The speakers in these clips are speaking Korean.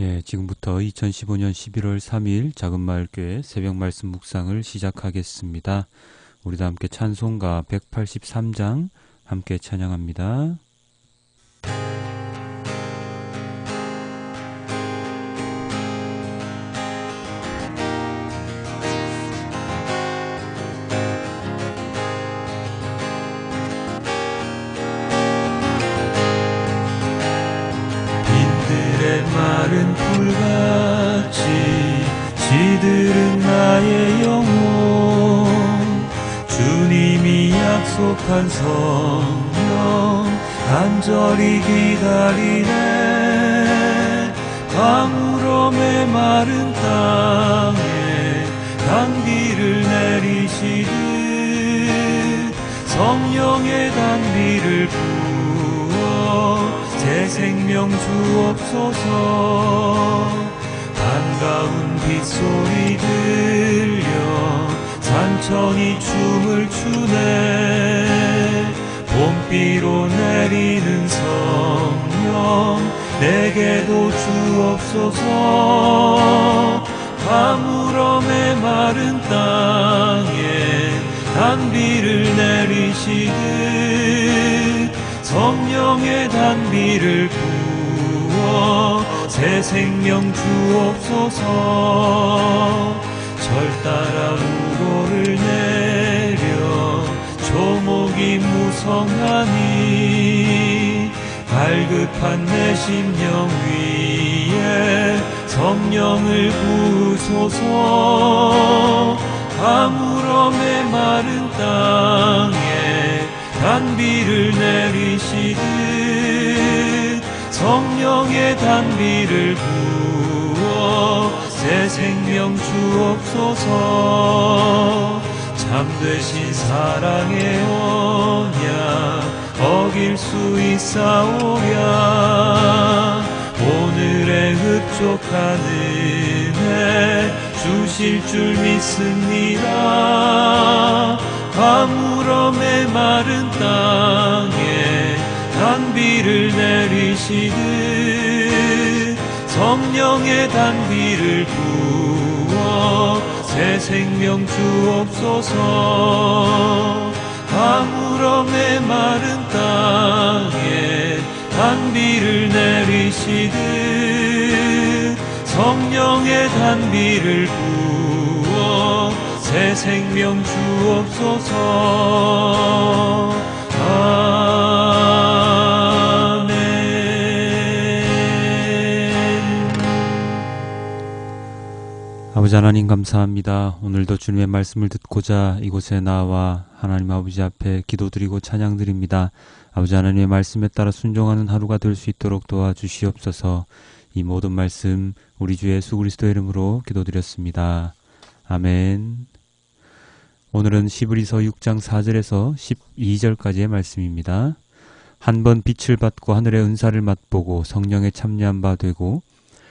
예, 지금부터 2015년 11월 3일 작은마을교회 새벽 말씀 묵상을 시작하겠습니다. 우리도 함께 찬송가 183장 함께 찬양합니다. 약속한 성령 간절히 기다리네. 가물음의 마른 땅에 단비를 내리시듯 성령의 단비를 부어 새 생명 주옵소서. 반가운 빗소리 들려 산천이 춤을 추네. 봄 비로 내리는 성령 내게도 주옵소서 가물음의 마른 땅에 단비를 내리시듯 성령의 단비를 부어 새 생명 주옵소서 절 따라 우로를 내려 조목이 무성하니 갈급한 내 심령 위에 성령을 부소서. 가물음의 마른 땅에 단비를 내리시듯 성령의 단비를 부어 새 생명 주옵소서 참되신 사랑의 언약 어길 수 있사오랴. 오늘의 흡족한 은혜 주실 줄 믿습니다. 가물음의 마른 땅에 단비를 내리시듯 성령의 단비를 부어 새 생명 주옵소서. 가물음의 마른 땅에 단비를 내리시듯 성령의 단비를 부어 새 생명 주옵소서 아버지 하나님 감사합니다. 오늘도 주님의 말씀을 듣고자 이곳에 나와 하나님 아버지 앞에 기도드리고 찬양드립니다. 아버지 하나님의 말씀에 따라 순종하는 하루가 될 수 있도록 도와주시옵소서. 이 모든 말씀 우리 주 예수 그리스도의 이름으로 기도드렸습니다. 아멘. 오늘은 시브리서 6장 4절에서 12절까지의 말씀입니다. 한 번 빛을 받고 하늘의 은사를 맛보고 성령에 참여한 바 되고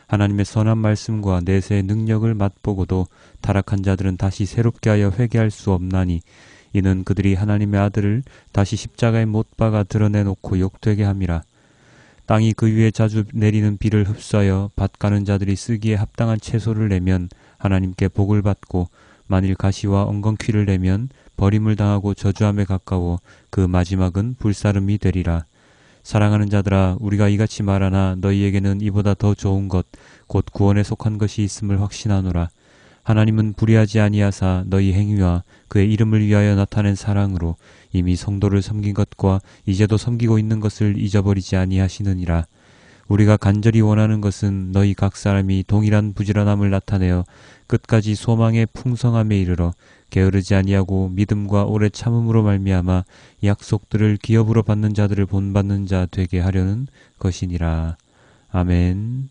하나님의 선한 말씀과 내세의 능력을 맛보고도 타락한 자들은 다시 새롭게 하여 회개할 수 없나니 이는 그들이 하나님의 아들을 다시 십자가에 못 박아 드러내놓고 욕되게 함이라. 땅이 그 위에 자주 내리는 비를 흡수하여 밭 가는 자들이 쓰기에 합당한 채소를 내면 하나님께 복을 받고 만일 가시와 엉겅퀴를 내면 버림을 당하고 저주함에 가까워 그 마지막은 불사름이 되리라. 사랑하는 자들아 우리가 이같이 말하나 너희에게는 이보다 더 좋은 것 곧 구원에 속한 것이 있음을 확신하노라. 하나님은 불의하지 아니하사 너희 행위와 그의 이름을 위하여 나타낸 사랑으로 이미 성도를 섬긴 것과 이제도 섬기고 있는 것을 잊어버리지 아니하시느니라. 우리가 간절히 원하는 것은 너희 각 사람이 동일한 부지런함을 나타내어 끝까지 소망의 풍성함에 이르러 게으르지 아니하고 믿음과 오래 참음으로 말미암아 약속들을 기업으로 받는 자들을 본받는 자 되게 하려는 것이니라. 아멘.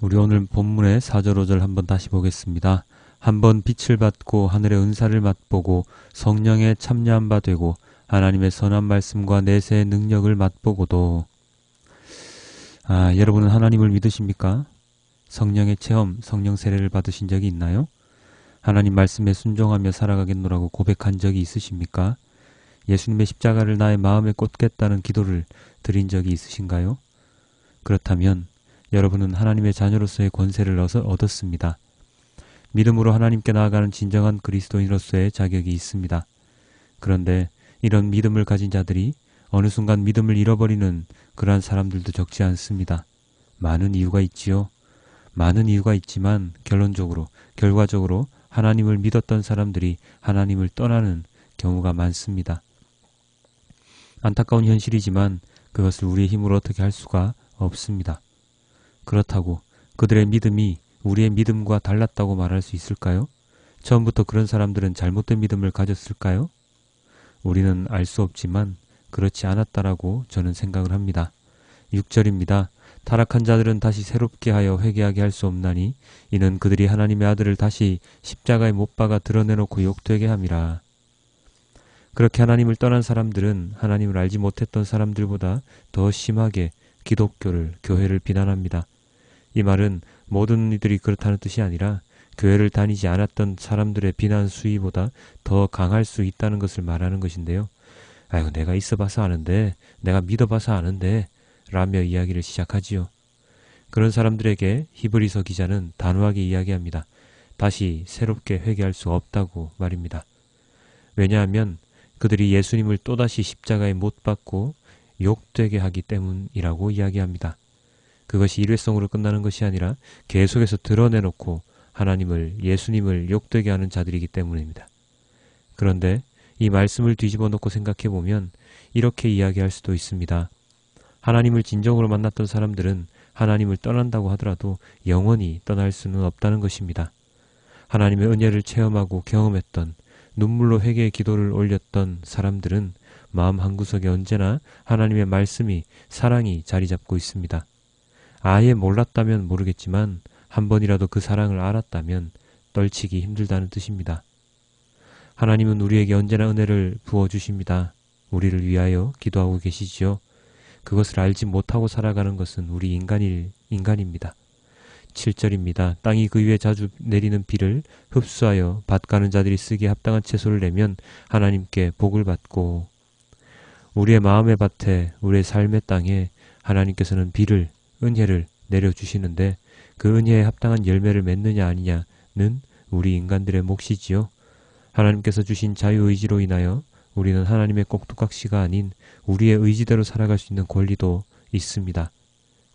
우리 오늘 본문의 4절 5절 한번 다시 보겠습니다. 한번 빛을 받고 하늘의 은사를 맛보고 성령에 참여한 바 되고 하나님의 선한 말씀과 내세의 능력을 맛보고도 아, 여러분은 하나님을 믿으십니까? 성령의 체험, 성령 세례를 받으신 적이 있나요? 하나님 말씀에 순종하며 살아가겠노라고 고백한 적이 있으십니까? 예수님의 십자가를 나의 마음에 꽂겠다는 기도를 드린 적이 있으신가요? 그렇다면 여러분은 하나님의 자녀로서의 권세를 얻었습니다. 믿음으로 하나님께 나아가는 진정한 그리스도인으로서의 자격이 있습니다. 그런데 이런 믿음을 가진 자들이 어느 순간 믿음을 잃어버리는 그러한 사람들도 적지 않습니다. 많은 이유가 있지요. 많은 이유가 있지만 결론적으로, 결과적으로 하나님을 믿었던 사람들이 하나님을 떠나는 경우가 많습니다. 안타까운 현실이지만 그것을 우리의 힘으로 어떻게 할 수가 없습니다. 그렇다고 그들의 믿음이 우리의 믿음과 달랐다고 말할 수 있을까요? 처음부터 그런 사람들은 잘못된 믿음을 가졌을까요? 우리는 알 수 없지만 그렇지 않았다라고 저는 생각을 합니다. 6절입니다. 타락한 자들은 다시 새롭게 하여 회개하게 할 수 없나니 이는 그들이 하나님의 아들을 다시 십자가에 못 박아 드러내놓고 욕되게 함이라. 그렇게 하나님을 떠난 사람들은 하나님을 알지 못했던 사람들보다 더 심하게 기독교를, 교회를 비난합니다. 이 말은 모든 이들이 그렇다는 뜻이 아니라 교회를 다니지 않았던 사람들의 비난 수위보다 더 강할 수 있다는 것을 말하는 것인데요. 아이고, 내가 있어 봐서 아는데, 내가 믿어 봐서 아는데, 라며 이야기를 시작하지요. 그런 사람들에게 히브리서 기자는 단호하게 이야기합니다. 다시 새롭게 회개할 수 없다고 말입니다. 왜냐하면 그들이 예수님을 또다시 십자가에 못 박고 욕되게 하기 때문이라고 이야기합니다. 그것이 일회성으로 끝나는 것이 아니라 계속해서 드러내놓고 하나님을 예수님을 욕되게 하는 자들이기 때문입니다. 그런데 이 말씀을 뒤집어 놓고 생각해 보면 이렇게 이야기할 수도 있습니다. 하나님을 진정으로 만났던 사람들은 하나님을 떠난다고 하더라도 영원히 떠날 수는 없다는 것입니다. 하나님의 은혜를 체험하고 경험했던 눈물로 회개의 기도를 올렸던 사람들은 마음 한구석에 언제나 하나님의 말씀이 사랑이 자리 잡고 있습니다. 아예 몰랐다면 모르겠지만 한 번이라도 그 사랑을 알았다면 떨치기 힘들다는 뜻입니다. 하나님은 우리에게 언제나 은혜를 부어 주십니다. 우리를 위하여 기도하고 계시지요. 그것을 알지 못하고 살아가는 것은 우리 인간일, 인간입니다. 7절입니다. 땅이 그 위에 자주 내리는 비를 흡수하여 밭 가는 자들이 쓰기에 합당한 채소를 내면 하나님께 복을 받고 우리의 마음의 밭에 우리의 삶의 땅에 하나님께서는 비를 은혜를 내려주시는데 그 은혜에 합당한 열매를 맺느냐 아니냐는 우리 인간들의 몫이지요. 하나님께서 주신 자유의지로 인하여 우리는 하나님의 꼭두각시가 아닌 우리의 의지대로 살아갈 수 있는 권리도 있습니다.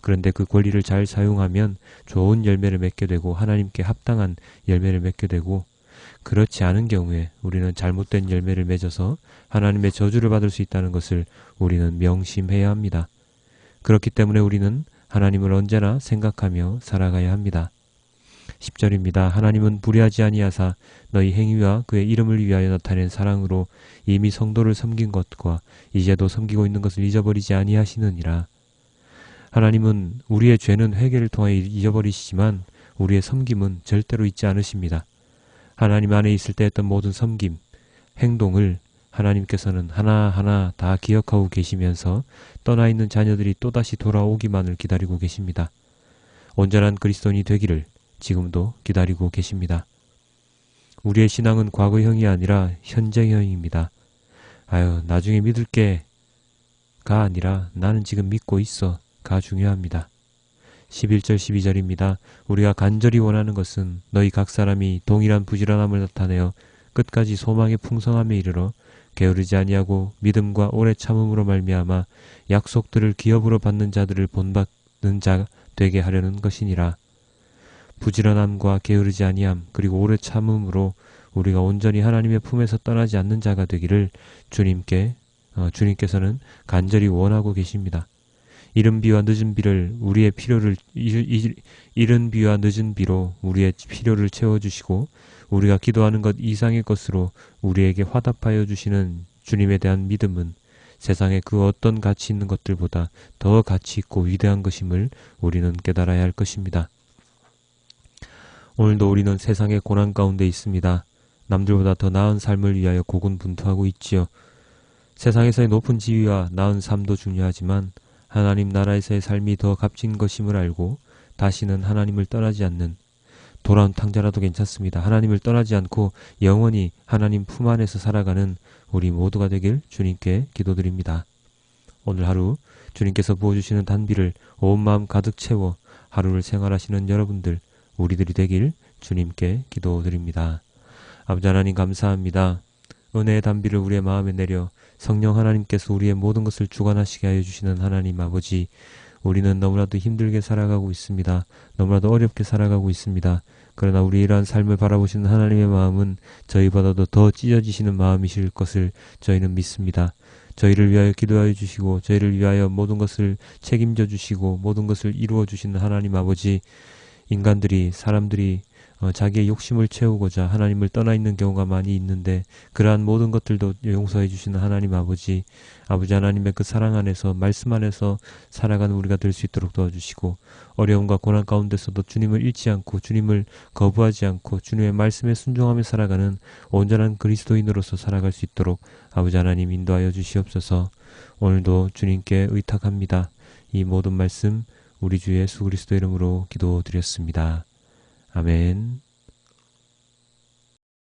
그런데 그 권리를 잘 사용하면 좋은 열매를 맺게 되고 하나님께 합당한 열매를 맺게 되고 그렇지 않은 경우에 우리는 잘못된 열매를 맺어서 하나님의 저주를 받을 수 있다는 것을 우리는 명심해야 합니다. 그렇기 때문에 우리는 하나님을 언제나 생각하며 살아가야 합니다. 10절입니다. 하나님은 불의하지 아니하사 너희 행위와 그의 이름을 위하여 나타낸 사랑으로 이미 성도를 섬긴 것과 이제도 섬기고 있는 것을 잊어버리지 아니하시느니라. 하나님은 우리의 죄는 회개를 통하여 잊어버리시지만 우리의 섬김은 절대로 잊지 않으십니다. 하나님 안에 있을 때 했던 모든 섬김, 행동을 하나님께서는 하나하나 다 기억하고 계시면서 떠나 있는 자녀들이 또다시 돌아오기만을 기다리고 계십니다. 온전한 그리스도인이 되기를 지금도 기다리고 계십니다. 우리의 신앙은 과거형이 아니라 현재형입니다. 아유, 나중에 믿을게 가 아니라 나는 지금 믿고 있어. 가 중요합니다. 11절 12절입니다. 우리가 간절히 원하는 것은 너희 각 사람이 동일한 부지런함을 나타내어 끝까지 소망의 풍성함에 이르러 게으르지 아니하고 믿음과 오래 참음으로 말미암아 약속들을 기업으로 받는 자들을 본받는 자 되게 하려는 것이니라. 부지런함과 게으르지 아니함 그리고 오래 참음으로 우리가 온전히 하나님의 품에서 떠나지 않는 자가 되기를 주님께 어, 주님께서는 간절히 원하고 계십니다. 이른 비와 늦은 비를 우리의 필요를 이른 비와 늦은 비로 우리의 필요를 채워 주시고 우리가 기도하는 것 이상의 것으로 우리에게 화답하여 주시는 주님에 대한 믿음은 세상에 그 어떤 가치 있는 것들보다 더 가치 있고 위대한 것임을 우리는 깨달아야 할 것입니다. 오늘도 우리는 세상의 고난 가운데 있습니다. 남들보다 더 나은 삶을 위하여 고군분투하고 있지요. 세상에서의 높은 지위와 나은 삶도 중요하지만 하나님 나라에서의 삶이 더 값진 것임을 알고 다시는 하나님을 떠나지 않는 돌아온 탕자라도 괜찮습니다. 하나님을 떠나지 않고 영원히 하나님 품 안에서 살아가는 우리 모두가 되길 주님께 기도드립니다. 오늘 하루 주님께서 부어주시는 단비를 온 마음 가득 채워 하루를 생활하시는 여러분들 우리들이 되길 주님께 기도드립니다. 아버지 하나님 감사합니다. 은혜의 단비를 우리의 마음에 내려 성령 하나님께서 우리의 모든 것을 주관하시게 하여 주시는 하나님 아버지 우리는 너무나도 힘들게 살아가고 있습니다. 너무나도 어렵게 살아가고 있습니다. 그러나 우리 이러한 삶을 바라보시는 하나님의 마음은 저희보다도 더 찢어지시는 마음이실 것을 저희는 믿습니다. 저희를 위하여 기도하여 주시고 저희를 위하여 모든 것을 책임져 주시고 모든 것을 이루어 주시는 하나님 아버지 인간들이 사람들이 어, 자기의 욕심을 채우고자 하나님을 떠나 있는 경우가 많이 있는데 그러한 모든 것들도 용서해 주시는 하나님 아버지 아버지 하나님의 그 사랑 안에서 말씀 안에서 살아가는 우리가 될 수 있도록 도와주시고 어려움과 고난 가운데서도 주님을 잃지 않고 주님을 거부하지 않고 주님의 말씀에 순종하며 살아가는 온전한 그리스도인으로서 살아갈 수 있도록 아버지 하나님 인도하여 주시옵소서 오늘도 주님께 의탁합니다. 이 모든 말씀 우리 주 예수 그리스도 이름으로 기도드렸습니다. 아멘.